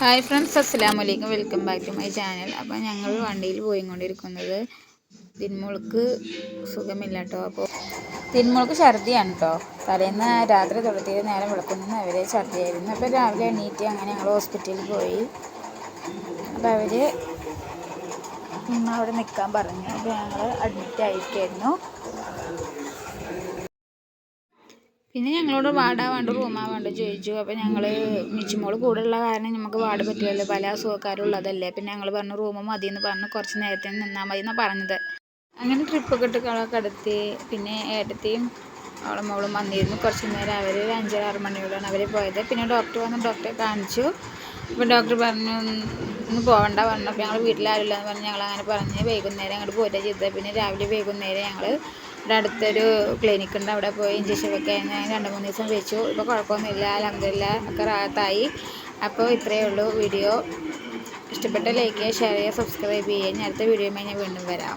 Hi friends അസ്സാം വലൈക്കും welcome back to my channel അപ്പോൾ ഞങ്ങൾ വണ്ടിയിൽ പോയിക്കൊണ്ടിരിക്കുന്നത്. തിന്മുൾക്ക് സുഖമില്ല കേട്ടോ അപ്പോൾ തിന്മുൾക്ക് ഛർദിയാണ് കേട്ടോ തലേന്ന് രാത്രി തുടത്തിയത് നേരം വിളക്കുന്ന അവരെ ഛർദിയായിരുന്നു. അപ്പോൾ രാവിലെ എണീറ്റ് അങ്ങനെ ഞങ്ങൾ ഹോസ്പിറ്റലിൽ പോയി. അപ്പോൾ അവർ അവിടെ നിൽക്കാൻ പറഞ്ഞു. അപ്പോൾ ഞങ്ങൾ അഡ്മിറ്റ് ആയിരിക്കായിരുന്നു. പിന്നെ ഞങ്ങളോട് വാടാ വേണ്ട റൂമാ വേണ്ട ചോദിച്ചു. അപ്പോൾ ഞങ്ങൾ മിച്ചുമോൾ കൂടെ ഉള്ള കാരണം നമുക്ക് വാർഡ് പറ്റില്ലല്ലോ പല അസുഖക്കാരും ഉള്ളതല്ലേ. പിന്നെ ഞങ്ങൾ പറഞ്ഞു റൂം മതി എന്ന് പറഞ്ഞ് കുറച്ച് നേരത്തെ നിന്നാൽ മതി എന്നാണ് പറഞ്ഞത്. അങ്ങനെ ട്രിപ്പൊക്കെ ഇട്ട് കളൊക്കെ എടുത്തി പിന്നെ ഏട്ടത്തെയും അവളെ മോളും വന്നിരുന്നു. കുറച്ച് നേരം അവർ ഒരു അഞ്ചര ആറ് മണിയോടാണ് അവർ പോയത്. പിന്നെ ഡോക്ടർ വന്ന് ഡോക്ടറെ കാണിച്ചു. അപ്പോൾ ഡോക്ടർ പറഞ്ഞു ഒന്ന് പോകണ്ട പറഞ്ഞു. അപ്പോൾ ഞങ്ങൾ വീട്ടിലാരില്ല എന്ന് പറഞ്ഞ് ഞങ്ങൾ അങ്ങനെ പറഞ്ഞ് വൈകുന്നേരം അങ്ങോട്ട് പോരുക ചെയ്തത്. പിന്നെ രാവിലെ വൈകുന്നേരം ഞങ്ങൾ ഇവിടെ അടുത്തൊരു ക്ലിനിക്ക് ഉണ്ട്. അവിടെ പോയി ഇഞ്ചക്ഷൻ വെക്കാൻ രണ്ട് മൂന്ന് ദിവസം വെച്ചു. ഇപ്പോൾ കുഴപ്പമൊന്നുമില്ല. അലഹമില്ല ഒക്കെ റാത്തായി അപ്പോൾ ഇത്രയേ ഉള്ളൂ വീഡിയോ ഇഷ്ടപ്പെട്ട ലൈക്ക് ചെയ്യുക ഷെയർ ചെയ്യുക സബ്സ്ക്രൈബ് ചെയ്യുക. ഞാൻ അടുത്ത വീഡിയോയുമായി ഞാൻ വീണ്ടും വരാം.